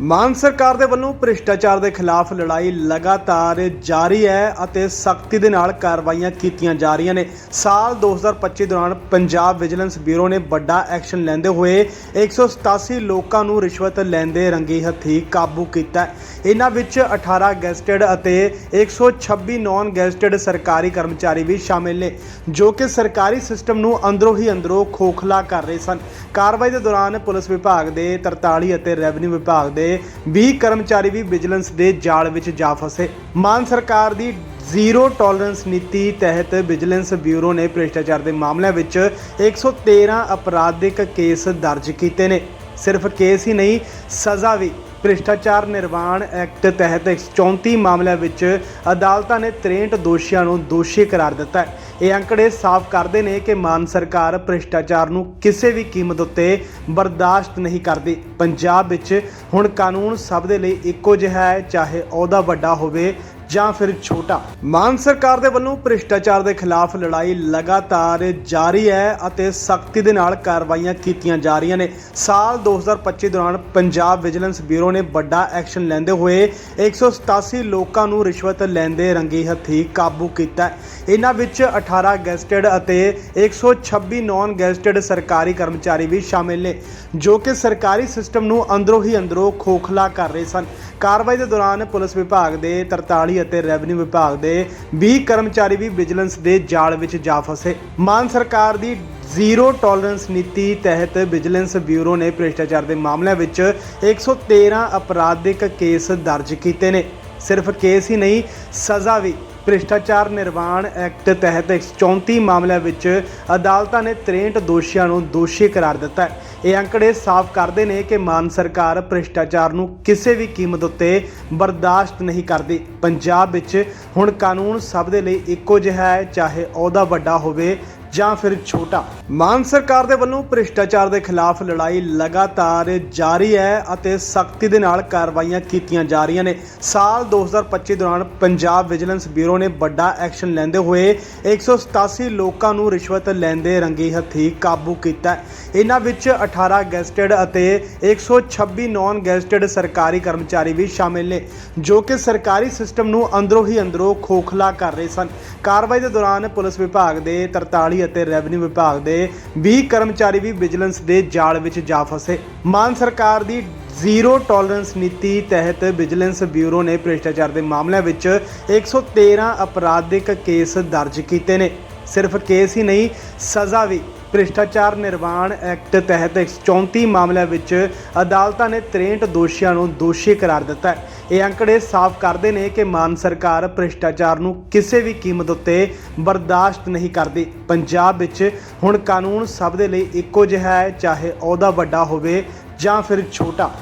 ਮਾਨ ਸਰਕਾਰ ਦੇ ਵੱਲੋਂ ਭ੍ਰਿਸ਼ਟਾਚਾਰ ਦੇ ਖਿਲਾਫ ਲੜਾਈ ਲਗਾਤਾਰ ਜਾਰੀ ਹੈ ਅਤੇ ਸਖਤੀ ਦੇ ਨਾਲ ਕਾਰਵਾਈਆਂ ਕੀਤੀਆਂ ਜਾ ਰਹੀਆਂ ਨੇ। ਸਾਲ 2025 ਦੌਰਾਨ ਪੰਜਾਬ ਵਿਜੀਲੈਂਸ ਬਿਊਰੋ ਨੇ ਵੱਡਾ ਐਕਸ਼ਨ ਲੈਂਦੇ ਹੋਏ 187 ਲੋਕਾਂ ਨੂੰ ਰਿਸ਼ਵਤ ਲੈਂਦੇ ਰੰਗੀ ਹੱਥੀ ਕਾਬੂ ਕੀਤਾ ਇਹਨਾਂ ਵਿੱਚ 18 ਗੈਸਟਡ ਅਤੇ 126 ਨਾਨ ਗੈਸਟਡ ਸਰਕਾਰੀ ਕਰਮਚਾਰੀ ਵੀ ਸ਼ਾਮਿਲ ਨੇ, ਜੋ ਕਿ ਸਰਕਾਰੀ ਸਿਸਟਮ ਨੂੰ ਅੰਦਰੋਂ ਹੀ ਅੰਦਰੋਂ ਖੋਖਲਾ ਕਰ ਰਹੇ ਸਨ। ਕਾਰਵਾਈ ਦੇ ਦੌਰਾਨ ਪੁਲਿਸ ਵਿਭਾਗ ਦੇ 43 ਅਤੇ ਰੈਵਨਿਊ ਵਿਭਾਗ ਦੇ 20 ਕਰਮਚਾਰੀ ਵੀ ਵਿਜੀਲੈਂਸ ਦੇ ਜਾਲ ਵਿੱਚ ਜਾ ਫਸੇ। ਮਾਨ ਸਰਕਾਰ ਦੀ ਜ਼ੀਰੋ ਟੋਲਰੈਂਸ ਨੀਤੀ ਤਹਿਤ ਵਿਜੀਲੈਂਸ ਬਿਊਰੋ ਨੇ ਭ੍ਰਿਸ਼ਟਾਚਾਰ ਦੇ ਮਾਮਲਿਆਂ ਵਿੱਚ 113 ਅਪਰਾਧਿਕ ਕੇਸ ਦਰਜ ਕੀਤੇ ਨੇ। ਸਿਰਫ ਕੇਸ ਹੀ ਨਹੀਂ, ਸਜ਼ਾ ਵੀ ਭ੍ਰਿਸ਼ਟਾਚਾਰ ਨਿਰਵਾਣ ਐਕਟ ਤਹਿਤ 134 ਮਾਮਲਿਆਂ ਵਿੱਚ ਅਦਾਲਤਾਂ ਨੇ 63 ਦੋਸ਼ੀਆਂ ਨੂੰ ਦੋਸ਼ੀ ਕਰਾਰ ਦਿੱਤਾ ਹੈ। ਇਹ ਅੰਕੜੇ ਸਾਫ਼ ਕਰਦੇ ਨੇ ਕਿ ਮਾਨ ਸਰਕਾਰ ਭ੍ਰਿਸ਼ਟਾਚਾਰ ਨੂੰ ਕਿਸੇ ਵੀ ਕੀਮਤ ਉੱਤੇ ਬਰਦਾਸ਼ਤ ਨਹੀਂ ਕਰਦੀ। ਪੰਜਾਬ ਵਿੱਚ ਹੁਣ ਕਾਨੂੰਨ ਸਭ ਦੇ ਲਈ ਇੱਕੋ ਜਿਹਾ ਹੈ, ਚਾਹੇ ਅਹੁਦਾ ਵੱਡਾ ਹੋਵੇ ਜਾਂ ਫਿਰ ਛੋਟਾ। ਮਾਨ ਸਰਕਾਰ ਦੇ ਵੱਲੋਂ ਭ੍ਰਿਸ਼ਟਾਚਾਰ ਦੇ ਖਿਲਾਫ ਲੜਾਈ ਲਗਾਤਾਰ ਜਾਰੀ ਹੈ ਅਤੇ ਸਖਤੀ ਦੇ ਨਾਲ ਕਾਰਵਾਈਆਂ ਕੀਤੀਆਂ ਜਾ ਰਹੀਆਂ ਨੇ। ਸਾਲ 2025 ਦੌਰਾਨ ਪੰਜਾਬ ਵਿਜੀਲੈਂਸ ਬਿਊਰੋ ਨੇ ਵੱਡਾ ਐਕਸ਼ਨ ਲੈਂਦੇ ਹੋਏ 187 ਲੋਕਾਂ ਨੂੰ ਰਿਸ਼ਵਤ ਲੈਂਦੇ ਰੰਗੀ ਹੱਥੀ ਕਾਬੂ ਕੀਤਾ ਇਹਨਾਂ ਵਿੱਚ 18 ਗੈਸਟਡ ਅਤੇ 126 ਨਾਨ ਗੈਸਟਡ ਸਰਕਾਰੀ ਕਰਮਚਾਰੀ ਵੀ ਸ਼ਾਮਿਲ ਨੇ, ਜੋ ਕਿ ਸਰਕਾਰੀ ਸਿਸਟਮ ਨੂੰ ਅੰਦਰੋਂ ਹੀ ਅੰਦਰੋਂ ਖੋਖਲਾ ਕਰ ਰਹੇ ਸਨ। ਕਾਰਵਾਈ ਦੇ ਦੌਰਾਨ ਪੁਲਿਸ ਵਿਭਾਗ ਦੇ 43 ਅਤੇ ਰੈਵਨਿਊ ਵਿਭਾਗ ਦੇ 20 ਕਰਮਚਾਰੀ ਵੀ ਵਿਜੀਲੈਂਸ ਦੇ ਜਾਲ ਵਿੱਚ ਜਾ ਫਸੇ। ਮਾਨ ਸਰਕਾਰ ਦੀ ਜ਼ੀਰੋ ਟੋਲਰੈਂਸ ਨੀਤੀ ਤਹਿਤ ਵਿਜੀਲੈਂਸ ਬਿਊਰੋ ਨੇ ਭ੍ਰਿਸ਼ਟਾਚਾਰ ਦੇ ਮਾਮਲਿਆਂ ਵਿੱਚ 113 ਅਪਰਾਧਿਕ ਕੇਸ ਦਰਜ ਕੀਤੇ ਨੇ। ਸਿਰਫ ਕੇਸ ਹੀ ਨਹੀਂ, ਸਜ਼ਾ ਵੀ। ਭ੍ਰਿਸ਼ਟਾਚਾਰ ਨਿਰਵਾਣ ਐਕਟ ਤਹਿਤ 134 ਮਾਮਲਿਆਂ ਵਿੱਚ ਅਦਾਲਤਾਂ ਨੇ 63 ਦੋਸ਼ੀਆਂ ਨੂੰ ਦੋਸ਼ੀ ਕਰਾਰ ਦਿੱਤਾ ਹੈ। ਇਹ ਅੰਕੜੇ ਸਾਫ਼ ਕਰਦੇ ਨੇ ਕਿ ਮਾਨ ਸਰਕਾਰ ਭ੍ਰਿਸ਼ਟਾਚਾਰ ਨੂੰ ਕਿਸੇ ਵੀ ਕੀਮਤ ਉੱਤੇ ਬਰਦਾਸ਼ਤ ਨਹੀਂ ਕਰਦੀ। ਪੰਜਾਬ ਵਿੱਚ ਹੁਣ ਕਾਨੂੰਨ ਸਭ ਦੇ ਲਈ ਇੱਕੋ ਜਿਹਾ ਹੈ, ਚਾਹੇ ਅਹੁਦਾ ਵੱਡਾ ਹੋਵੇ ਜਾਂ ਫਿਰ ਛੋਟਾ। ਮਾਨ ਸਰਕਾਰ ਦੇ ਵੱਲੋਂ ਭ੍ਰਿਸ਼ਟਾਚਾਰ ਦੇ ਖਿਲਾਫ ਲੜਾਈ ਲਗਾਤਾਰ ਜਾਰੀ ਹੈ ਅਤੇ ਸਖਤੀ ਦੇ ਨਾਲ ਕਾਰਵਾਈਆਂ ਕੀਤੀਆਂ ਜਾ ਰਹੀਆਂ ਨੇ। ਸਾਲ 2025 ਦੌਰਾਨ ਪੰਜਾਬ ਵਿਜੀਲੈਂਸ ਬਿਊਰੋ ਨੇ ਵੱਡਾ ਐਕਸ਼ਨ ਲੈਂਦੇ ਹੋਏ 187 ਲੋਕਾਂ ਨੂੰ ਰਿਸ਼ਵਤ ਲੈਂਦੇ ਰੰਗੀ ਹੱਥੀ ਕਾਬੂ ਕੀਤਾ ਇਹਨਾਂ ਵਿੱਚ 18 ਗੈਸਟਡ ਅਤੇ 126 ਨਾਨ ਗੈਸਟਡ ਸਰਕਾਰੀ ਕਰਮਚਾਰੀ ਵੀ ਸ਼ਾਮਿਲ ਨੇ, ਜੋ ਕਿ ਸਰਕਾਰੀ ਸਿਸਟਮ ਨੂੰ ਅੰਦਰੋਂ ਹੀ ਅੰਦਰੋਂ ਖੋਖਲਾ ਕਰ ਰਹੇ ਸਨ। ਕਾਰਵਾਈ ਦੇ ਦੌਰਾਨ ਪੁਲਿਸ ਵਿਭਾਗ ਦੇ 43 ਅਤੇ ਰੈਵਨਿਊ ਵਿਭਾਗ ਦੇ 20 ਕਰਮਚਾਰੀ ਵੀ ਵਿਜੀਲੈਂਸ ਦੇ ਜਾਲ ਵਿੱਚ ਜਾ ਫਸੇ। ਮਾਨ ਸਰਕਾਰ ਦੀ ਜ਼ੀਰੋ ਟੋਲਰੈਂਸ ਨੀਤੀ ਤਹਿਤ ਵਿਜੀਲੈਂਸ ਬਿਊਰੋ ਨੇ ਭ੍ਰਿਸ਼ਟਾਚਾਰ ਦੇ ਮਾਮਲਿਆਂ ਵਿੱਚ 113 ਅਪਰਾਧਿਕ ਕੇਸ ਦਰਜ ਕੀਤੇ ਨੇ। ਸਿਰਫ ਕੇਸ ਹੀ ਨਹੀਂ, ਸਜ਼ਾ ਵੀ। ਭ੍ਰਿਸ਼ਟਾਚਾਰ ਨਿਰਵਾਣ ਐਕਟ ਤਹਿਤ 134 ਮਾਮਲਿਆਂ ਵਿੱਚ ਅਦਾਲਤਾਂ ਨੇ 63 ਦੋਸ਼ੀਆਂ ਨੂੰ ਦੋਸ਼ੀ ਕਰਾਰ ਦਿੱਤਾ ਹੈ। ਇਹ ਅੰਕੜੇ ਸਾਫ਼ ਕਰਦੇ ਨੇ ਕਿ ਮਾਨ ਸਰਕਾਰ ਭ੍ਰਿਸ਼ਟਾਚਾਰ ਨੂੰ ਕਿਸੇ ਵੀ ਕੀਮਤ ਉੱਤੇ ਬਰਦਾਸ਼ਤ ਨਹੀਂ ਕਰਦੀ। ਪੰਜਾਬ ਵਿੱਚ ਹੁਣ ਕਾਨੂੰਨ ਸਭ ਦੇ ਲਈ ਇੱਕੋ ਜਿਹਾ ਹੈ, ਚਾਹੇ ਅਹੁਦਾ ਵੱਡਾ ਹੋਵੇ ਜਾਂ ਫਿਰ ਛੋਟਾ।